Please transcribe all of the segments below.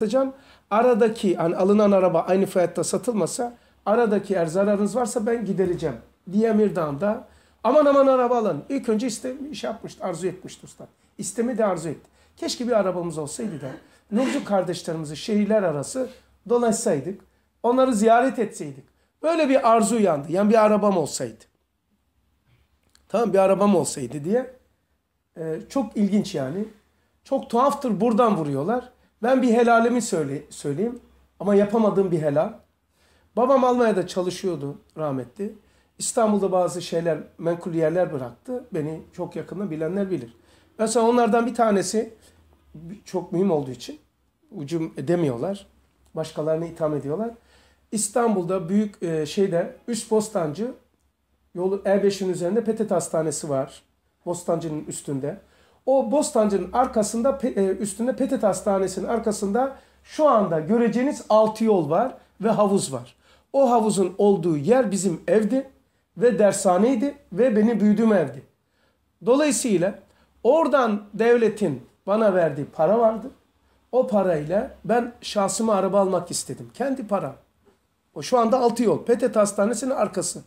satacağım. Aradaki hani alınan araba aynı fiyatta satılmasa aradaki eğer zararınız varsa ben gidereceğim diye Mirdağ'da aman aman araba alın. İlk önce iste, iş yapmıştı, arzu etmişti usta. İstemi de arzu etti. Keşke bir arabamız olsaydı da Nurcu kardeşlerimizi şehirler arası dolaşsaydık. Onları ziyaret etseydik. Böyle bir arzu uyandı. Yani bir arabam olsaydı. Tamam bir arabam olsaydı diye. Ee, çok ilginç yani. Çok tuhaftır buradan vuruyorlar. Ben bir helalimi söyle, söyleyeyim. Ama yapamadığım bir helal. Babam Almanya'da çalışıyordu rahmetli. İstanbul'da bazı şeyler, menkul yerler bıraktı. Beni çok yakından bilenler bilir. Mesela onlardan bir tanesi çok mühim olduğu için ucum edemiyorlar. Başkalarını itham ediyorlar. İstanbul'da büyük e, şeyde üst postancı yolu E5'in üzerinde PTT Hastanesi var. Bostancı'nın üstünde. O Bostancı'nın arkasında e, üstünde PTT Hastanesi'nin arkasında şu anda göreceğiniz altı yol var ve havuz var. O havuzun olduğu yer bizim evdi ve dershaneydi ve beni büyüdüğüm evdi. Dolayısıyla oradan devletin bana verdiği para vardı. O parayla ben şahsıma araba almak istedim. Kendi param. O şu anda altı yol. PTT Hastanesi'nin arkası.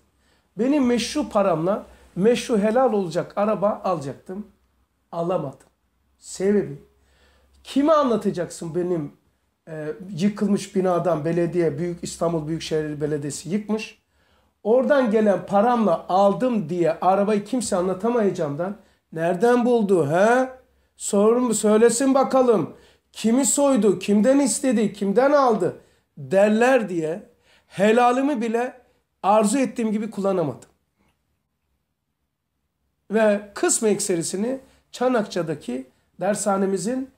Benim meşru paramla meşru helal olacak araba alacaktım. Alamadım. Sebebi. Kime anlatacaksın benim e, yıkılmış binadan belediye, Büyük İstanbul Büyükşehir Belediyesi yıkmış. Oradan gelen paramla aldım diye arabayı kimse anlatamayacağımdan nereden buldu he? Sorun söylesin bakalım. Kimi soydu, kimden istedi, kimden aldı derler diye helalimi bile arzu ettiğim gibi kullanamadım. Ve kısmı ekserisini Çanakça'daki dershanemizin